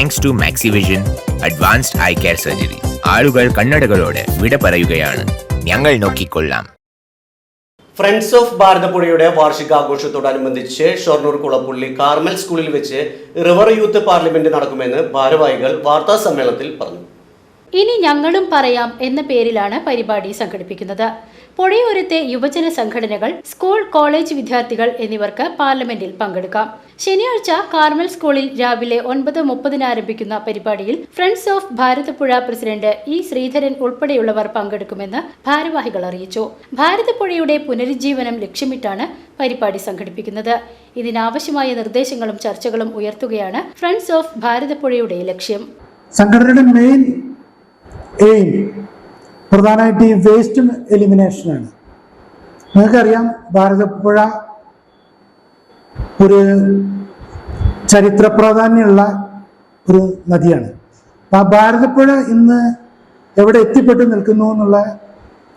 Thanks to Maxivision advanced eye care surgery ആളുകൾ കണ്ണടകളോട് വിട പറയുകയാണ്. ഞങ്ങൾ നോക്കിക്കൊള്ളാം. ഫ്രണ്ട്സ് ഓഫ് ഭാരതപ്പുഴയുടെ വാർഷികാഘോഷത്തോടനുബന്ധിച്ച് ഷൊർണൂർ കുളപ്പുള്ളി കാർമൽ സ്കൂളിൽ വെച്ച് റിവർ യൂത്ത് പാർലമെന്റ് നടക്കുമെന്ന് ഭാരവാഹികൾ വാർത്താ സമ്മേളനത്തിൽ പറഞ്ഞു. ഇനി ഞങ്ങളും പറയാം എന്ന പേരിലാണ് പരിപാടി സംഘടിപ്പിക്കുന്നത്. പുഴയോരത്തെ യുവജന സംഘടനകൾ സ്കൂൾ കോളേജ് വിദ്യാർത്ഥികൾ എന്നിവർക്ക് പാർലമെന്റിൽ പങ്കെടുക്കാം. ശനിയാഴ്ച കാർമൽ സ്കൂളിൽ രാവിലെ ഒൻപത് മുപ്പതിന് ആരംഭിക്കുന്ന പരിപാടിയിൽ friends of Bharathapuzha president E Sreedharan ഉൾപ്പെടെയുള്ളവർ പങ്കെടുക്കുമെന്ന് ഭാരവാഹികൾ അറിയിച്ചു. ഭാരതപ്പുഴയുടെ പുനരുജ്ജീവനം ലക്ഷ്യമിട്ടാണ് പരിപാടി സംഘടിപ്പിക്കുന്നത്. ഇതിനാവശ്യമായ നിർദ്ദേശങ്ങളും ചർച്ചകളും ഉയർത്തുകയാണ് ഫ്രണ്ട്സ് ഓഫ് ഭാരതപ്പുഴയുടെ ലക്ഷ്യം. സംഘടനയുടെ മെയിൻ എയിം പ്രധാനമായിട്ട് ഈ വേസ്റ്റ് എലിമിനേഷനാണ് നിങ്ങൾക്കറിയാം ഭാരതപ്പുഴ ഒരു ചരിത്ര പ്രാധാന്യമുള്ള ഒരു നദിയാണ്. ആ ഭാരതപ്പുഴ ഇന്ന് എവിടെ എത്തിപ്പെട്ടു നിൽക്കുന്നു എന്നുള്ള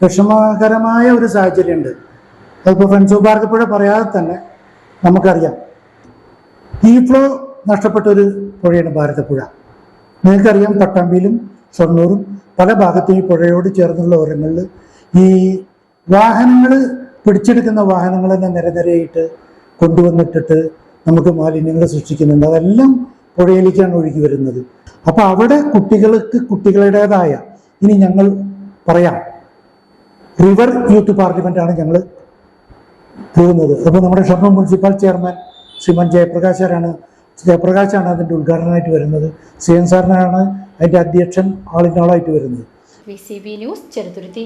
വിഷമകരമായ ഒരു സാഹചര്യമുണ്ട്. അതിപ്പോൾ ഫ്രണ്ട്സ് ഓഫ് ഭാരതപ്പുഴ പറയാതെ തന്നെ നമുക്കറിയാം. ഈ ഫ്ലോ നഷ്ടപ്പെട്ട ഒരു പുഴയാണ് ഭാരതപ്പുഴ. നിങ്ങൾക്കറിയാം പട്ടാമ്പിയിലും ഷൊർണൂറും പല ഭാഗത്തും ഈ പുഴയോട് ചേർന്നുള്ള ഓരങ്ങളിൽ ഈ വാഹനങ്ങൾ പിടിച്ചെടുക്കുന്ന വാഹനങ്ങൾ തന്നെ നിരനിരയായിട്ട് കൊണ്ടുവന്നിട്ടിട്ട് നമുക്ക് മാലിന്യങ്ങൾ സൃഷ്ടിക്കുന്നുണ്ട്. അതെല്ലാം പുഴയിലേക്കാണ് ഒഴുകി വരുന്നത്. അപ്പോൾ അവിടെ കുട്ടികൾക്ക് കുട്ടികളുടേതായ ഇനി ഞങ്ങൾ പറയാം റിവർ യൂത്ത് പാർലമെന്റാണ് ഞങ്ങൾ പോകുന്നത്. അപ്പോൾ നമ്മുടെ ഷർമ്മ മുനിസിപ്പൽ ചെയർമാൻ ശ്രീമാൻ ജയപ്രകാശാരാണ് ജയപ്രകാശാണ് അതിന്റെ ഉദ്ഘാടനമായിട്ട് വരുന്നത്. സി എൻ സാറിനാണ് അതിന്റെ അധ്യക്ഷൻ ആളിനാളായിട്ട് വരുന്നത്. B news Cheruthuruthy.